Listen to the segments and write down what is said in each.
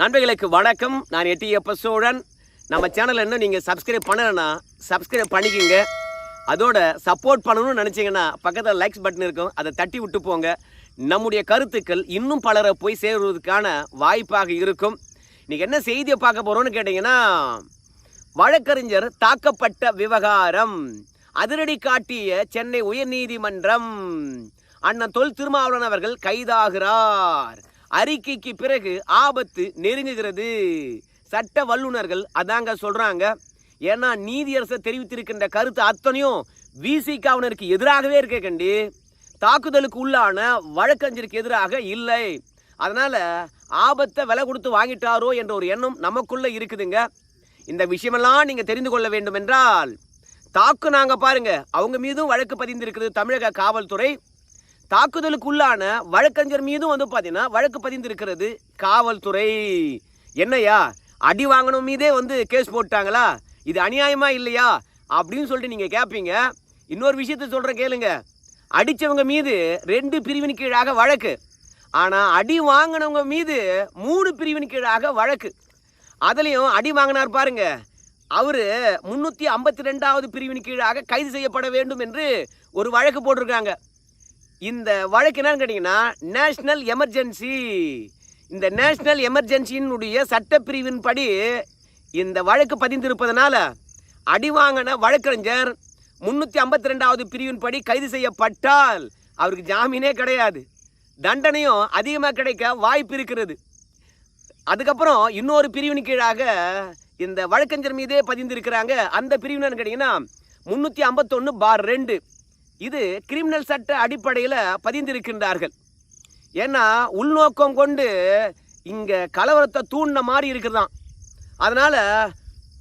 நண்பர்களுக்கு வணக்கம். நான் எட்டியப்ப சோழன் நம்ம சேனல் இன்னும் நீங்கள் சப்ஸ்கிரைப் பண்ணலைன்னா சப்ஸ்கிரைப் பண்ணிக்கிங்க. அதோட சப்போர்ட் பண்ணணும்னு நினச்சிங்கன்னா பக்கத்தில் லைக்ஸ் பட்டன் இருக்கும். அதை தட்டி விட்டு போங்க. நம்முடைய கருத்துக்கள் இன்னும் பலரை போய் சேருவதற்கான வாய்ப்பாக இருக்கும். இன்றைக்கி என்ன செய்தியை பார்க்க போகிறோம்னு கேட்டிங்கன்னா வழக்கறிஞர் தாக்கப்பட்ட விவகாரம். அதிரடி காட்டிய சென்னை உயர்நீதிமன்றம். அண்ணன் தொல் திருமாவளவன் அவர்கள் கைதாகிறார். அறிக்கைக்கு பிறகு ஆபத்து நெருங்குகிறது. சட்ட வல்லுநர்கள் அதாங்க சொல்றாங்க. ஏன்னா நீதியரசர் தெரிவித்திருக்கின்ற கருத்து அத்தனையும் விசிகாவினருக்கு எதிராகவே இருக்க கண்டி. தாக்குதலுக்கு உள்ளான வழக்கறிஞருக்கு எதிராக இல்லை. அதனால ஆபத்தை விலை கொடுத்து வாங்கிட்டாரோ என்ற ஒரு எண்ணம் நமக்குள்ள இருக்குதுங்க. இந்த விஷயமெல்லாம் நீங்க தெரிந்து கொள்ள வேண்டும் என்றால் நாங்கள் பாருங்க. அவங்க மீதும் வழக்கு பதிந்திருக்கிறது தமிழக காவல்துறை. தாக்குதலுக்குள்ளான வழக்கறிஞர் மீதும் வந்து பார்த்தீங்கன்னா வழக்கு பதிந்திருக்கிறது காவல்துறை. என்னையா அடி வாங்கணும் மீதே வந்து கேஸ் போட்டாங்களா? இது அநியாயமா இல்லையா? அப்படின்னு சொல்லிட்டு நீங்கள் கேட்பீங்க இன்னொரு விஷயத்த சொல்கிறேன் கேளுங்க. அடித்தவங்க மீது ரெண்டு பிரிவின் கீழாக வழக்கு. ஆனால் அடி வாங்கினவங்க மீது மூணு பிரிவின் கீழாக வழக்கு. அதுலேயும் அடி வாங்கினார் பாருங்க. அவர் முன்னூற்றி ஐம்பத்தி ரெண்டாவது பிரிவின் கீழாக கைது செய்யப்பட வேண்டும் என்று ஒரு வழக்கு போட்டிருக்காங்க. இந்த வழக்கு என்னன்னு கேட்டிங்கன்னா நேஷ்னல் எமர்ஜென்சி இந்த நேஷ்னல் எமர்ஜென்சியினுடைய சட்டப்பிரிவின் படி இந்த வழக்கு பதிந்திருப்பதனால அடி வாங்கின வழக்கறிஞர் முன்னூற்றி ஐம்பத்தி ரெண்டாவது பிரிவின் படி கைது செய்யப்பட்டால் அவருக்கு ஜாமீனே கிடையாது. தண்டனையும் அதிகமாக கிடைக்க வாய்ப்பு இருக்கிறது. அதுக்கப்புறம் இன்னொரு பிரிவின் கீழாக இந்த வழக்கறிஞர் மீதே பதிந்திருக்கிறாங்க. அந்த பிரிவினு கேட்டிங்கன்னா முந்நூற்றி ஐம்பத்தொன்று பார் ரெண்டு. இது கிரிமினல் சட்ட அடிப்படையில் பதிந்திருக்கின்றார்கள். ஏன்னா உள்நோக்கம் கொண்டு இங்கே கலவரத்தை தூண்டின மாதிரி இருக்கிறதான் அதனால்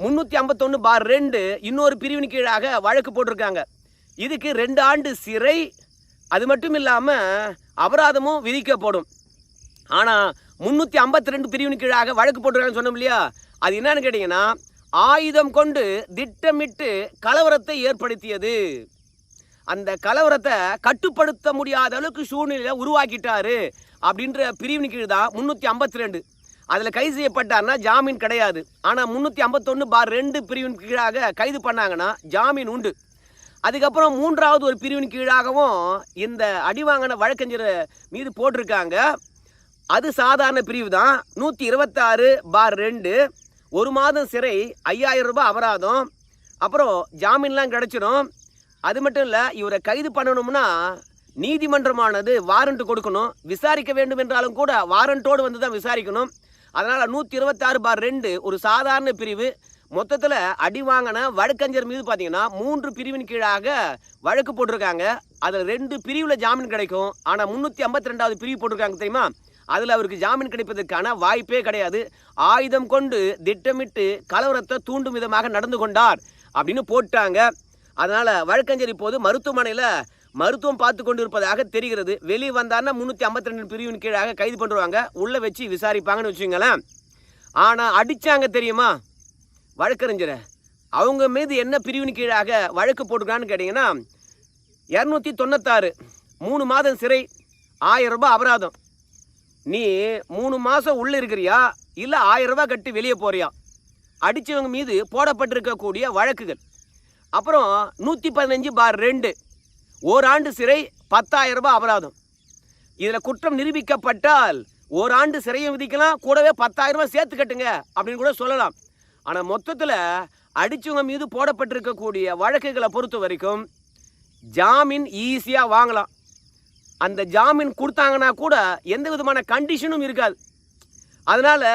முந்நூற்றி ஐம்பத்தொன்று பார் ரெண்டு இன்னொரு பிரிவின் கீழாக வழக்கு போட்டிருக்காங்க. இதுக்கு ரெண்டு ஆண்டு சிறை அது மட்டும் இல்லாமல் அபராதமும் விதிக்கப்படும். ஆனால் முந்நூற்றி ஐம்பத்தி ரெண்டு பிரிவின் கீழாக வழக்கு போட்டிருக்காங்கன்னு சொன்னோம் இல்லையா? அது என்னன்னு கேட்டிங்கன்னா ஆயுதம் கொண்டு திட்டமிட்டு கலவரத்தை ஏற்படுத்தியது. அந்த கலவரத்தை கட்டுப்படுத்த முடியாத அளவுக்கு சூழ்நிலையை உருவாக்கிட்டாரு அப்படின்ற பிரிவின் கீழ் தான் முந்நூற்றி ஐம்பத்தி ரெண்டு. அதில் கைது செய்யப்பட்டார்னா ஜாமீன் கிடையாது. ஆனால் முந்நூற்றி ஐம்பத்தொன்று பார் ரெண்டு பிரிவின் கீழாக கைது பண்ணாங்கன்னா ஜாமீன் உண்டு. அதுக்கப்புறம் மூன்றாவது ஒரு பிரிவின் கீழாகவும் இந்த அடிவாங்கின வழக்கறிஞர் மீது போட்டிருக்காங்க. அது சாதாரண பிரிவு தான். நூற்றி இருபத்தாறு பார் ரெண்டு. ஒரு மாதம் சிறை ஐயாயிரம் ரூபாய் அபராதம். அப்புறம் ஜாமீன்லாம் கிடச்சிடும். அது மட்டும் இல்லை இவரை கைது பண்ணணும்னா நீதிமன்றமானது வாரண்ட் கொடுக்கணும். விசாரிக்க வேண்டும் என்றாலும் கூட வாரண்டோடு வந்து தான் விசாரிக்கணும். அதனால் நூற்றி இருபத்தாறு பார் ரெண்டு ஒரு சாதாரண பிரிவு. மொத்தத்தில் அடி வாங்கின வழக்கறிஞர் மீது பார்த்தீங்கன்னா மூன்று பிரிவின் கீழாக வழக்கு போட்டிருக்காங்க. அதில் ரெண்டு பிரிவில் ஜாமீன் கிடைக்கும். ஆனால் முந்நூற்றி ஐம்பத்தி ரெண்டாவது பிரிவு போட்டிருக்காங்க தெரியுமா? அதில் அவருக்கு ஜாமீன் கிடைப்பதற்கான வாய்ப்பே கிடையாது. ஆயுதம் கொண்டு திட்டமிட்டு கலவரத்தை தூண்டும் விதமாக நடந்து கொண்டார் அப்படின்னு போட்டாங்க. அதனால் வழக்கறிஞர் இப்போது மருத்துவமனையில் மருத்துவம் பார்த்து கொண்டு இருப்பதாக தெரிகிறது. வெளியே வந்தார்னா முந்நூற்றி ஐம்பத்தி ரெண்டு பிரிவின் கீழாக கைது பண்ணுவாங்க உள்ளே வச்சு விசாரிப்பாங்கன்னு வச்சுங்களேன் ஆனால் அடித்தாங்க தெரியுமா? வழக்கறிஞரை. அவங்க மீது என்ன பிரிவின் கீழாக வழக்கு போட்டுக்கிறான்னு கேட்டிங்கன்னா இரநூத்தி தொண்ணூத்தாறு. மூணு மாதம் சிறை ஆயிரம் ரூபாய் அபராதம். நீ மூணு மாதம் உள்ளே இருக்கிறியா? இல்லை ஆயிரம் ரூபாய் கட்டி வெளியே போறியா? அடித்தவங்க மீது போடப்பட்டிருக்கக்கூடிய வழக்குகள். அப்புறம் நூற்றி பதினஞ்சு பார் ரெண்டு. ஓராண்டு சிறை பத்தாயிரம் ரூபாய் அபராதம். இதில் குற்றம் நிரூபிக்கப்பட்டால் ஓராண்டு சிறையும் விதிக்கலாம் கூடவே பத்தாயிரம் ரூபாய் சேர்த்து கட்டுங்க அப்படின்னு கூட சொல்லலாம். ஆனால் மொத்தத்தில் அடித்தவங்க மீது போடப்பட்டிருக்கக்கூடிய வழக்குகளை பொறுத்த வரைக்கும் ஜாமீன் ஈஸியாக வாங்கலாம். அந்த ஜாமீன் கொடுத்தாங்கன்னா கூட எந்த விதமான கண்டிஷனும் இருக்காது. அதனால்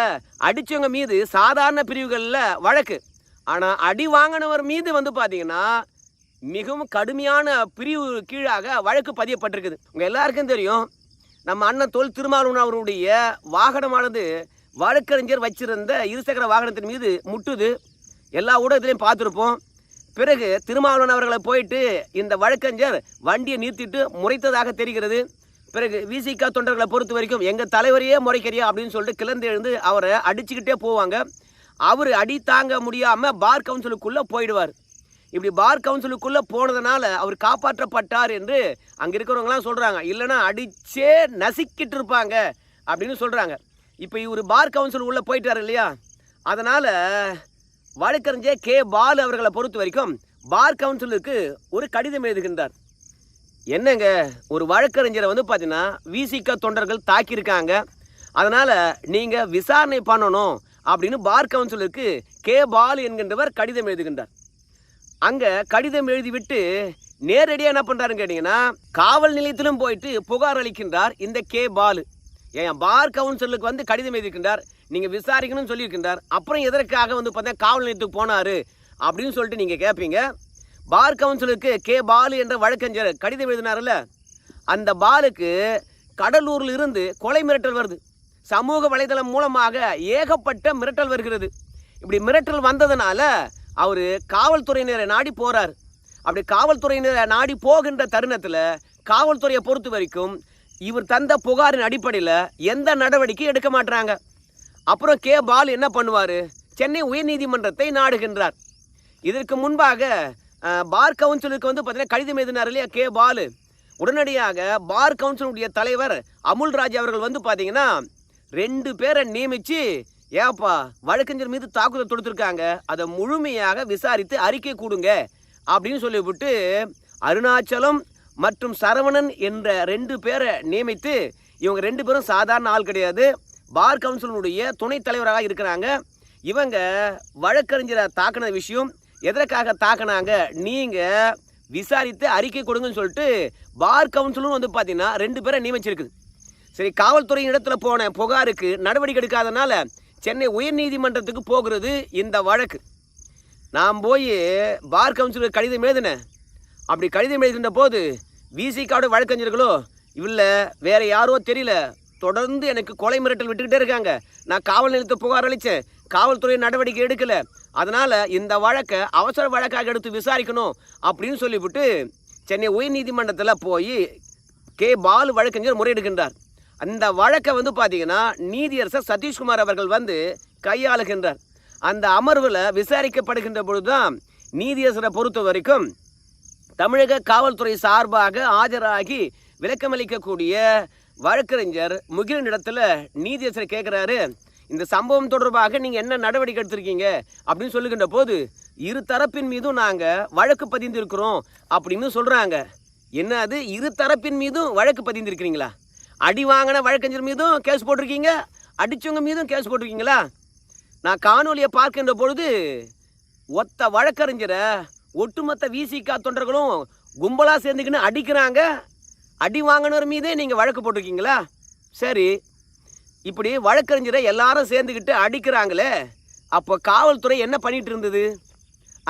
அடித்தவங்க மீது சாதாரண பிரிவுகளில் வழக்கு. ஆனால் அடி வாங்கினவர் மீது வந்து பார்த்தீங்கன்னா மிகவும் கடுமையான பிரிவு கீழாக வழக்கு பதியப்பட்டிருக்குது. உங்கள் எல்லாருக்கும் தெரியும் நம்ம அண்ணன் தொல் திருமாவளவன் அவருடைய வாகனமானது வழக்கறிஞர் வச்சிருந்த இருசக்கர வாகனத்தின் மீது முட்டுது. எல்லா ஊடகத்திலையும் பார்த்துருப்போம். பிறகு திருமாவளவன் அவர்களை போயிட்டு இந்த வழக்கறிஞர் வண்டியை நிறுத்திட்டு முறைத்ததாக தெரிகிறது. பிறகு விசிகா தொண்டர்களை பொறுத்த வரைக்கும் எங்கள் தலைவரையே முறைக்கிறியா அப்படின்னு சொல்லிட்டு கிளந்து எழுந்து அவரை அடிச்சுக்கிட்டே போவாங்க. அவர் அடி தாங்க முடியாமல் பார் கவுன்சிலுக்குள்ளே போயிடுவார். இப்படி பார் கவுன்சிலுக்குள்ளே போனதுனால அவர் காப்பாற்றப்பட்டார் என்று அங்கே இருக்கிறவங்களாம் சொல்கிறாங்க இல்லைன்னா அடிச்சே நசுக்கிட்டு இருப்பாங்க அப்படின்னு சொல்கிறாங்க இப்போ இவர் பார் கவுன்சில் உள்ளே போயிட்டார் இல்லையா? அதனால் வழக்கறிஞர் கே. பாலு அவர்களை பொறுத்த வரைக்கும் பார் கவுன்சிலுக்கு ஒரு கடிதம் எழுதுகின்றார். என்னங்க? ஒரு வழக்கறிஞரை வந்து பார்த்தீங்கன்னா விசிக தொண்டர்கள் தாக்கியிருக்காங்க. அதனால் நீங்கள் விசாரணை பண்ணணும். அப்படின்னு பார் கவுன்சிலருக்கு கே பாலு என்கின்றவர் கடிதம் எழுதுகின்றார். அங்கே கடிதம் எழுதிவிட்டு நேரடியாக என்ன பண்ணுறாருன்னு கேட்டிங்கன்னா காவல் நிலையத்திலும் போயிட்டு புகார் அளிக்கின்றார் இந்த கே பாலு. ஏன் பார் கவுன்சிலுக்கு வந்து கடிதம் எழுதியிருக்கின்றார் நீங்கள் விசாரிக்கணும்னு சொல்லியிருக்கின்றார். அப்புறம் எதற்காக வந்து பார்த்தா காவல் நிலையத்துக்கு போனார் அப்படின்னு சொல்லிட்டு நீங்கள் கேட்பீங்க பார் கவுன்சிலருக்கு கே பாலு என்ற வழக்கறிஞர் கடிதம் எழுதினார்ல அந்த பாலுக்கு கடலூரில் இருந்து கொலை மிரட்டல் வருது. சமூக வலைதளம் மூலமாக ஏகப்பட்ட மிரட்டல் வருகிறது. இப்படி மிரட்டல் வந்ததுனால அவர் காவல்துறையினரை நாடி போகிறார் அப்படி காவல்துறையினரை நாடி போகின்ற தருணத்தில் காவல்துறையை பொறுத்த வரைக்கும் இவர் தந்த புகாரின் அடிப்படையில் எந்த நடவடிக்கையும் எடுக்க மாட்டாங்க அப்புறம் கே. பாலு என்ன பண்ணுவார்? சென்னை உயர்நீதிமன்றத்தை நாடுகின்றார். இதற்கு முன்பாக பார் கவுன்சிலுக்கு வந்து பார்த்தீங்கன்னா கடிதம் எழுதினார் இல்லையா கே. பாலு? உடனடியாக பார் கவுன்சிலுடைய தலைவர் அமுல்ராஜ் அவர்கள் வந்து பார்த்தீங்கன்னா ரெண்டு பேரை நியமிச்சு ஏப்பா வழக்கறிஞர் மீது தாக்குதல் தொடுத்திருக்காங்க. அதை முழுமையாக விசாரித்து அறிக்கை கொடுங்க அப்படின்னு சொல்லிவிட்டு அருணாச்சலம் மற்றும் சரவணன் என்ற ரெண்டு பேரை நியமித்து இவங்க ரெண்டு பேரும் சாதாரண ஆள் கிடையாது. பார் கவுன்சிலினுடைய துணைத் தலைவராக இருக்கிறாங்க. இவங்க வழக்கறிஞரை தாக்கின விஷயம் எதற்காக தாக்கினாங்க நீங்கள் விசாரித்து அறிக்கை கொடுங்கன்னு சொல்லிட்டு பார் கவுன்சிலும் வந்து பார்த்தீங்கன்னா ரெண்டு பேரை நியமிச்சிருக்குது. சரி காவல்துறை இடத்துல போன புகாருக்கு நடவடிக்கை எடுக்காதனால சென்னை உயர்நீதிமன்றத்துக்கு போகிறது இந்த வழக்கு. நான் போய் பார் கவுன்சிலர் கடிதம் எழுதினேன். அப்படி கடிதம் எழுதுகின்ற போது விசிகாவோட வழக்கறிஞர்களோ இல்லை வேற யாரோ தெரியல தொடர்ந்து எனக்கு கொலை மிரட்டல் விட்டுக்கிட்டே இருக்காங்க. நான் காவல் நிலையத்தை புகார் அளித்தேன் காவல்துறை நடவடிக்கை எடுக்கல. அதனால் இந்த வழக்கை அவசர வழக்காக எடுத்து விசாரிக்கணும் அப்படின்னு சொல்லிவிட்டு சென்னை உயர்நீதிமன்றத்தில் போய் கே பாலு வழக்கறிஞர் முறையிடுகின்றார். அந்த வழக்கை வந்து பார்த்தீங்கன்னா நீதியரசர் சதீஷ்குமார் அவர்கள் வந்து கையாளுகின்றார். அந்த அமர்வில் விசாரிக்கப்படுகின்ற பொழுதுதான் நீதியரசரை பொறுத்த வரைக்கும் தமிழக காவல்துறை சார்பாக ஆஜராகி விளக்கமளிக்கக்கூடிய வழக்கறிஞர் முகிலனிடத்துல நீதியரசர் கேட்குறாரு இந்த சம்பவம் தொடர்பாக நீங்கள் என்ன நடவடிக்கை எடுத்திருக்கீங்க? அப்படின்னு சொல்லுகின்ற போது இரு தரப்பின் மீதும் நாங்கள் வழக்கு பதிந்திருக்கிறோம் அப்படின்னு சொல்கிறாங்க என்ன அது? இரு தரப்பின் மீதும் வழக்கு பதிந்திருக்கிறீங்களா? அடி வாங்கின வழக்கறிஞர் மீதும் கேஸ் போட்டிருக்கீங்க? அடித்தவங்க மீதும் கேஸ் போட்டிருக்கீங்களா? நான் காணொலியை பார்க்கின்ற பொழுது ஒத்த வழக்கறிஞரை ஒட்டுமொத்த விசிகா தொண்டர்களும் கும்பலாக சேர்ந்துக்கின்னு அடிக்கிறாங்க. அடி வாங்கினவர் மீதே நீங்கள் வழக்கு போட்டிருக்கீங்களா? சரி. இப்படி வழக்கறிஞரை எல்லாரும் சேர்ந்துக்கிட்டு அடிக்கிறாங்களே அப்போ காவல்துறை என்ன பண்ணிட்டு இருந்தது?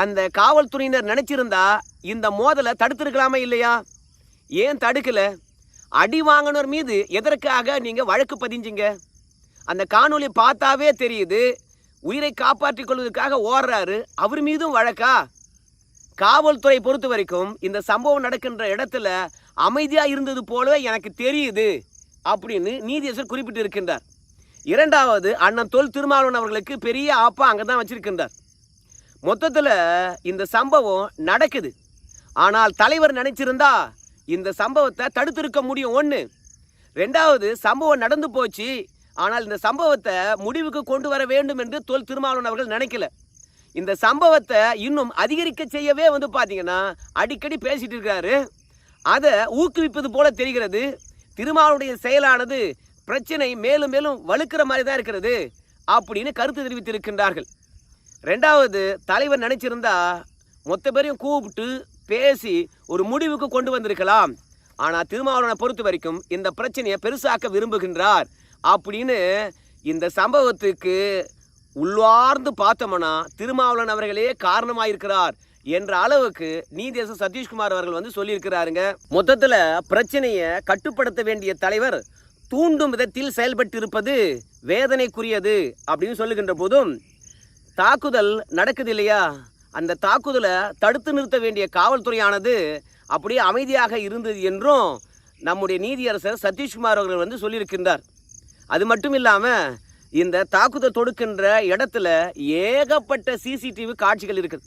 அந்த காவல்துறையினர் நினச்சிருந்தா இந்த மோதலை தடுத்துருக்கலாமே இல்லையா? ஏன் தடுக்கலை? அடி வாங்கினவர் மீது எதற்காக நீங்கள் வழக்கு பதிஞ்சீங்க? அந்த காணொளி பார்த்தாவே தெரியுது உயிரை காப்பாற்றிக் கொள்வதற்காக ஓடுறாரு அவர் மீதும் வழக்கா? காவல்துறை பொறுத்த வரைக்கும் இந்த சம்பவம் நடக்கின்ற இடத்துல அமைதியாக இருந்தது போலவே எனக்கு தெரியுது அப்படின்னு நீதியரசர் குறிப்பிட்டு இருக்கின்றார் இரண்டாவது அண்ணன் தொல் திருமாவளவன் அவர்களுக்கு பெரிய ஆப்பா அங்கே தான் வச்சிருக்கின்றார். மொத்தத்தில் இந்த சம்பவம் நடக்குது. ஆனால் தலைவர் நினைச்சிருந்தா இந்த சம்பவத்தை தடுத்திருக்க முடியும். ஒன்று ரெண்டாவது சம்பவம் நடந்து போச்சு. ஆனால் இந்த சம்பவத்தை முடிவுக்கு கொண்டு வர வேண்டும் என்று தொல் திருமாவளவன் அவர்கள் நினைக்கல. இந்த சம்பவத்தை இன்னும் அதிகரிக்க செய்யவே வந்து பார்த்தீங்கன்னா அடிக்கடி பேசிட்டு இருக்காரு. அதை ஊக்குவிப்பது போல தெரிகிறது. திருமாவளுடைய செயலானது பிரச்சனை மேலும் மேலும் வலுக்கிற மாதிரி தான் இருக்கிறது அப்படின்னு கருத்து தெரிவித்திருக்கின்றார்கள். ரெண்டாவது தலைவர் நினைச்சிருந்தா மொத்த பேரையும் கூப்பிட்டு பேசி ஒரு முடிவுக்கு கொண்டு வந்திருக்கலாம். ஆனால் திருமாவளவனை பொறுத்த வரைக்கும் இந்த பிரச்சனையை பெருசாக்க விரும்புகின்றார். அப்படின்னு இந்த சம்பவத்துக்கு உள்ளார்ந்து பார்த்தோம்னா திருமாவளவன் அவர்களே காரணமாயிருக்கிறார் என்ற அளவுக்கு நீதியரசர் சதீஷ்குமார் அவர்கள் வந்து சொல்லியிருக்கிறாருங்க. மொத்தத்தில் பிரச்சனையை கட்டுப்படுத்த வேண்டிய தலைவர் தூண்டும் விதத்தில் செயல்பட்டு இருப்பது வேதனைக்குரியது அப்படின்னு சொல்லுகின்ற போதும் தாக்குதல் நடக்குது இல்லையா? அந்த தாக்குதலை தடுத்து நிறுத்த வேண்டிய காவல்துறையானது அப்படியே அமைதியாக இருந்தது என்றும் நம்முடைய நீதியரசர் சதீஷ்குமார் அவர்கள் வந்து சொல்லியிருக்கின்றார். அது மட்டும் இல்லாமல் இந்த தாக்குதல் தொடுக்கின்ற இடத்துல ஏகப்பட்ட சிசிடிவி காட்சிகள் இருக்குது.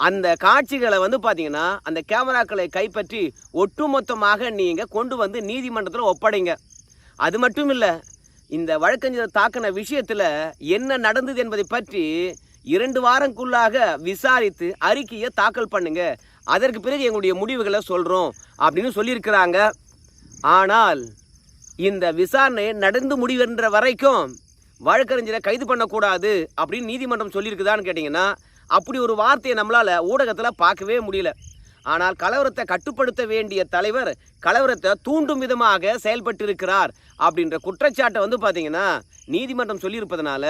அந்த காட்சிகளை வந்து பார்த்தீங்கன்னா அந்த கேமராக்களை கைப்பற்றி ஒட்டுமொத்தமாக நீங்கள் கொண்டு வந்து நீதிமன்றத்தில் ஒப்படைங்க. அது மட்டும் இல்லை இந்த வழக்கறிஞர் தாக்கின விஷயத்தில் என்ன நடந்தது என்பதை பற்றி இரண்டு வாரங்குள்ளாக விசாரித்து அறிக்கையை தாக்கல் பண்ணுங்க. அதற்கு பிறகு எங்களுடைய முடிவுகளை சொல்கிறோம் அப்படின்னு சொல்லியிருக்கிறாங்க. ஆனால் இந்த விசாரணை நடந்து முடிவென்ற வரைக்கும் வழக்கறிஞரை கைது பண்ணக்கூடாது அப்படின்னு நீதிமன்றம் சொல்லியிருக்குதான்னு கேட்டிங்கன்னா அப்படி ஒரு வார்த்தையை நம்மளால் ஊடகத்தில் பார்க்கவே முடியல. ஆனால் கலவரத்தை கட்டுப்படுத்த வேண்டிய தலைவர் கலவரத்தை தூண்டும் விதமாக செயல்பட்டு இருக்கிறார் அப்படின்ற குற்றச்சாட்டை வந்து பார்த்தீங்கன்னா நீதிமன்றம் சொல்லியிருப்பதனால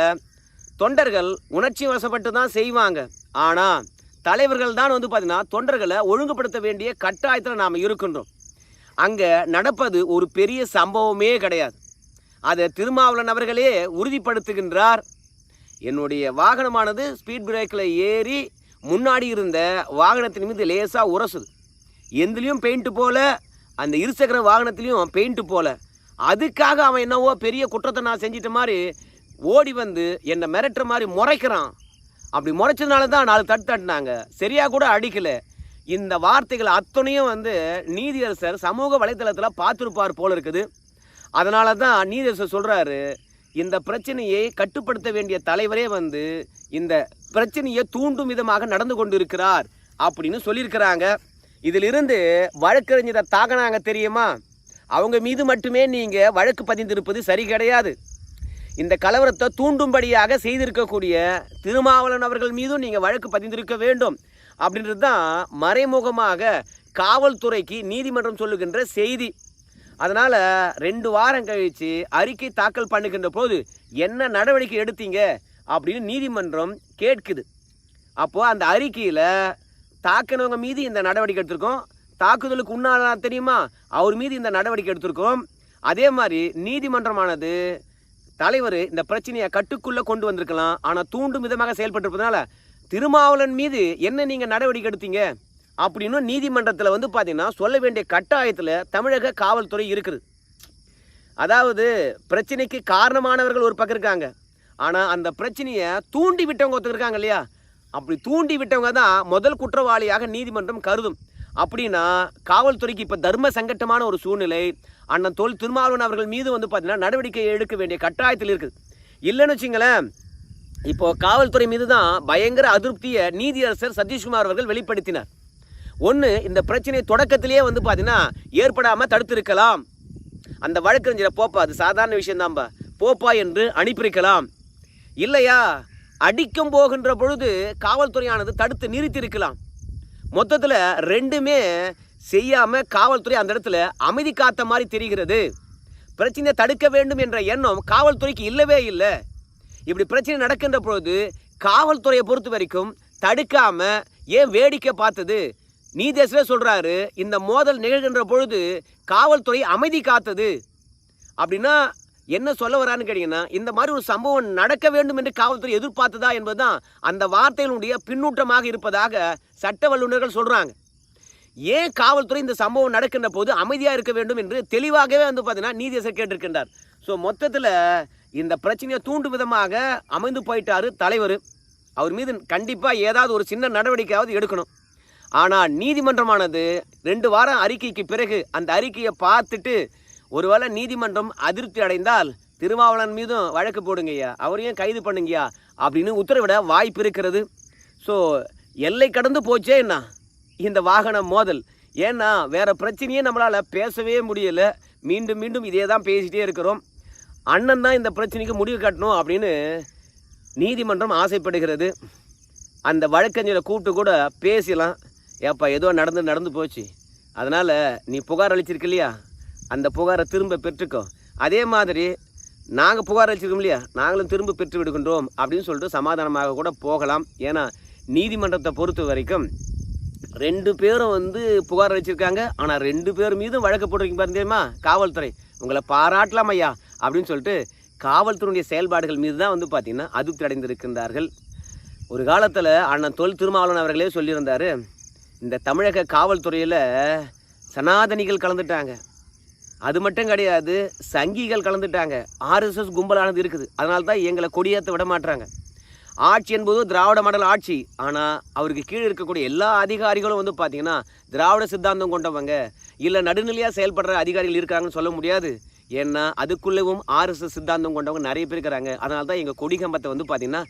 தொண்டர்கள் உணர்ச்சி வசப்பட்டு தான் செய்வாங்க. ஆனால் தலைவர்கள் தான் வந்து பார்த்தீங்கன்னா தொண்டர்களை ஒழுங்குபடுத்த வேண்டிய கட்டாயத்தில் நாம் இருக்கின்றோம். அங்கே நடப்பது ஒரு பெரிய சம்பவமே கிடையாது. அதை திருமாவளன் அவர்களே உறுதிப்படுத்துகின்றார். என்னுடைய வாகனமானது ஸ்பீட் பிரேக்கில் ஏறி முன்னாடி இருந்த வாகனத்தின் மீது லேசாக உரசுது. எந்திலையும் பெயிண்ட்டு போல அந்த இருசக்கர வாகனத்துலேயும் பெயிண்ட்டு போல. அதுக்காக அவன் என்னவோ பெரிய குற்றத்தை நான் செஞ்சிட்ட மாதிரி ஓடி வந்து என்னை மிரட்டுற மாதிரி முறைக்கிறான். அப்படி முறைச்சதுனால தான் நாலு தட்டு தட்டினாங்க. சரியாக கூட அடிக்கலை. இந்த வார்த்தைகள் அத்தனையும் வந்து நீதியரசர் சமூக வலைத்தளத்தில் பார்த்துருப்பார் போல இருக்குது. அதனால தான் நீதியரசர் சொல்கிறாரு இந்த பிரச்சனையை கட்டுப்படுத்த வேண்டிய தலைவரே வந்து இந்த பிரச்சனையை தூண்டும் விதமாக நடந்து கொண்டிருக்கிறார் அப்படின்னு சொல்லியிருக்கிறாங்க. இதிலிருந்து வழக்கறிஞரை தாக்கினாங்க தெரியுமா? அவங்க மீது மட்டுமே நீங்கள் வழக்கு பதிந்திருப்பது சரி கிடையாது. இந்த கலவரத்தை தூண்டும்படியாக செய்திருக்கக்கூடிய திருமாவளவன் அவர்கள் மீதும் நீங்கள் வழக்கு பதிந்திருக்க வேண்டும் அப்படின்றது தான் மறைமுகமாக காவல்துறைக்கு நீதிமன்றம் சொல்லுகின்ற செய்தி. அதனால் ரெண்டு வாரம் கழித்து அறிக்கை தாக்கல் பண்ணுகின்ற போது என்ன நடவடிக்கை எடுத்தீங்க அப்படின்னு நீதிமன்றம் கேட்குது. அப்போது அந்த அறிக்கையில் தாக்கினவங்க மீது இந்த நடவடிக்கை எடுத்திருக்கோம். தாக்குதலுக்கு உண்டான தெரியுமா? அவர் மீது இந்த நடவடிக்கை எடுத்திருக்கோம். அதே மாதிரி நீதிமன்றமானது தலைவர் இந்த பிரச்சனையை கட்டுக்குள்ளே கொண்டு வந்திருக்கலாம். ஆனால் தூண்டும் விதமாக செயல்பட்டிருப்பதனால திருமாவளன் மீது என்ன நீங்கள் நடவடிக்கை எடுத்தீங்க? அப்படின்னு நீதிமன்றத்தில் வந்து பார்த்தீங்கன்னா சொல்ல வேண்டிய கட்டாயத்தில் தமிழக காவல்துறை இருக்குது. அதாவது பிரச்சனைக்கு காரணமானவர்கள் ஒரு பக்கம் இருக்காங்க. ஆனால் அந்த பிரச்சனையை தூண்டி விட்டவங்க ஒருத்தர் இருக்காங்க இல்லையா? அப்படி தூண்டி விட்டவங்க தான் முதல் குற்றவாளியாக நீதிமன்றம் கருதும். அப்படின்னா காவல்துறைக்கு இப்போ தர்ம சங்கட்டமான ஒரு சூழ்நிலை அண்ணன் தொல் திருமாவளவன் அவர்கள் மீது வந்து பார்த்தீங்கன்னா நடவடிக்கை எடுக்க வேண்டிய கட்டாயத்தில் இருக்குது. இல்லைன்னு வச்சுங்களேன் இப்போ காவல்துறை மீது தான் பயங்கர அதிருப்தியை நீதியரசர் சதீஷ்குமார் அவர்கள் வெளிப்படுத்தினார். ஒன்று இந்த பிரச்சனை தொடக்கத்திலேயே வந்து பார்த்தீங்கன்னா ஏற்படாமல் தடுத்திருக்கலாம். அந்த வழக்கறிஞரை போப்பா அது சாதாரண விஷயம்தான்பா போப்பா என்று அனுப்பியிருக்கலாம். இல்லையா? அடிக்கும் போகின்ற பொழுது காவல்துறையானது தடுத்து நிறுத்தியிருக்கலாம். மொத்தத்தில் ரெண்டுமே செய்யாமல் காவல்துறை அந்த இடத்துல அமைதி காத்த மாதிரி தெரிகிறது. பிரச்சனையை தடுக்க வேண்டும் என்ற எண்ணம் காவல்துறைக்கு இல்லவே இல்லை. இப்படி பிரச்சனை நடக்கின்ற பொழுது காவல்துறையை பொறுத்த வரைக்கும் தடுக்காம ஏன் வேடிக்கை பார்த்தது? நீதேசரே சொல்றாரு இந்த மோதல் நிகழ்கின்ற பொழுது காவல்துறை அமைதி காத்தது. அப்படின்னா என்ன சொல்ல வரான்னு கேட்டீங்கன்னா இந்த மாதிரி ஒரு சம்பவம் நடக்க வேண்டும் என்று காவல்துறை எதிர்பார்த்ததா என்பதுதான் அந்த வார்த்தைகளுடைய பின்னூட்டமாக இருப்பதாக சட்ட வல்லுநர்கள் சொல்றாங்க. ஏன் காவல்துறை இந்த சம்பவம் நடக்கின்ற போது அமைதியாக இருக்க வேண்டும் என்று தெளிவாகவே வந்து பார்த்தீங்கன்னா நீதியரசர் கேட்டிருக்கின்றார். ஸோ மொத்தத்தில் இந்த பிரச்சனையை தூண்டும் விதமாக அமைந்து போயிட்டாரு தலைவர். அவர் மீது கண்டிப்பாக ஏதாவது ஒரு சின்ன நடவடிக்கையாவது எடுக்கணும். ஆனால் நீதிமன்றமானது ரெண்டு வாரம் அறிக்கைக்கு பிறகு அந்த அறிக்கையை பார்த்துட்டு ஒருவேளை நீதிமன்றம் அதிருப்தி அடைந்தால் திருமாவளவன் மீதும் வழக்கு போடுங்கய்யா அவரையும் கைது பண்ணுங்கய்யா அப்படின்னு உத்தரவிட வாய்ப்பு இருக்கிறது. ஸோ எல்லை கடந்து போச்சே என்ன? இந்த வாகன மோதல். ஏன்னா வேறு பிரச்சனையே நம்மளால் பேசவே முடியல. மீண்டும் மீண்டும் இதே தான் பேசிகிட்டே இருக்கிறோம். அண்ணன் தான் இந்த பிரச்சனைக்கு முடிவு கட்டணும் அப்படின்னு நீதிமன்றம் ஆசைப்படுகிறது. அந்த வழக்கறிஞரை கூப்பிட்டு கூட பேசலாம் ஏப்பா ஏதோ நடந்து நடந்து போச்சு. அதனால் நீ புகார் அளிச்சிருக்க இல்லையா? அந்த புகாரை திரும்ப பெற்றுக்கோ. அதே மாதிரி நாங்கள் புகார் அளிச்சிருக்கோம் இல்லையா? நாங்களும் திரும்ப பெற்று விடுகின்றோம் அப்படின்னு சொல்லிட்டு சமாதானமாக கூட போகலாம். ஏன்னா நீதிமன்றத்தை பொறுத்த வரைக்கும் ரெண்டு பேரும் வந்து புகார் அளிச்சிருக்காங்க. ஆனால் ரெண்டு பேர் மீதும் வழக்கு போட்டிருக்கீங்க பாருங்க காவல்துறை. உங்களை பாராட்டலாம் ஐயா அப்படின்னு சொல்லிட்டு காவல்துறையுடைய செயல்பாடுகள் மீது தான் வந்து பார்த்திங்கன்னா அதிருப்தி அடைந்திருக்கின்றார்கள். ஒரு காலத்தில் அண்ணன் தொல் திருமாவளவன் அவர்களே சொல்லியிருந்தார் இந்த தமிழக காவல்துறையில் சனாதனிகள் கலந்துட்டாங்க. அது மட்டும் கிடையாது சங்கிகள் கலந்துட்டாங்க. ஆர்எஸ்எஸ் கும்பலானது இருக்குது. அதனால தான் எங்களை கொடியேற்ற விட மாட்டுறாங்க ஆட்சி என்பது திராவிட மாடல் ஆட்சி. ஆனால் அவருக்கு கீழே இருக்கக்கூடிய எல்லா அதிகாரிகளும் வந்து பார்த்தீங்கன்னா திராவிட சித்தாந்தம் கொண்டவங்க. இல்லை நடுநிலையாக செயல்படுற அதிகாரிகள் இருக்காங்கன்னு சொல்ல முடியாது. ஏன்னா அதுக்குள்ளவும் ஆர்எஸ்எஸ் சித்தாந்தம் கொண்டவங்க நிறைய பேர் இருக்கிறாங்க. அதனால தான் எங்கள் கொடிகம்பத்தை வந்து பார்த்திங்கன்னா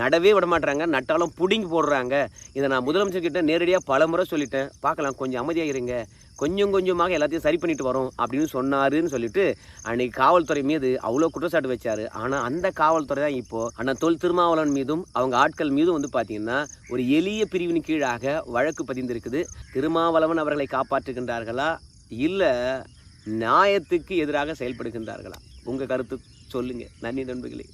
நடவே விட மாட்றாங்க நட்டாலும் புடிங்கி போடுறாங்க. இதை நான் முதலமைச்சர்கிட்ட நேரடியாக பல முறை சொல்லிட்டேன். பார்க்கலாம் கொஞ்சம் அமைதியாக இருங்க கொஞ்சம் கொஞ்சமாக எல்லாத்தையும் சரி பண்ணிட்டு வரோம் அப்படின்னு சொன்னாருன்னு சொல்லிட்டு அன்னைக்கு காவல்துறை மீது அவ்வளோ குற்றச்சாட்டு வச்சாரு. ஆனால் அந்த காவல்துறை தான் இப்போ ஆனால் தொல் திருமாவளவன் மீதும் அவங்க ஆட்கள் மீதும் வந்து பார்த்தீங்கன்னா ஒரு எளிய பிரிவின் கீழாக வழக்கு பதிந்திருக்குது. திருமாவளவன் அவர்களை காப்பாற்றுகின்றார்களா? இல்லை நியாயத்துக்கு எதிராக செயல்படுகின்றார்களா? உங்கள் கருத்து சொல்லுங்கள் நன்றி நண்பர்களே.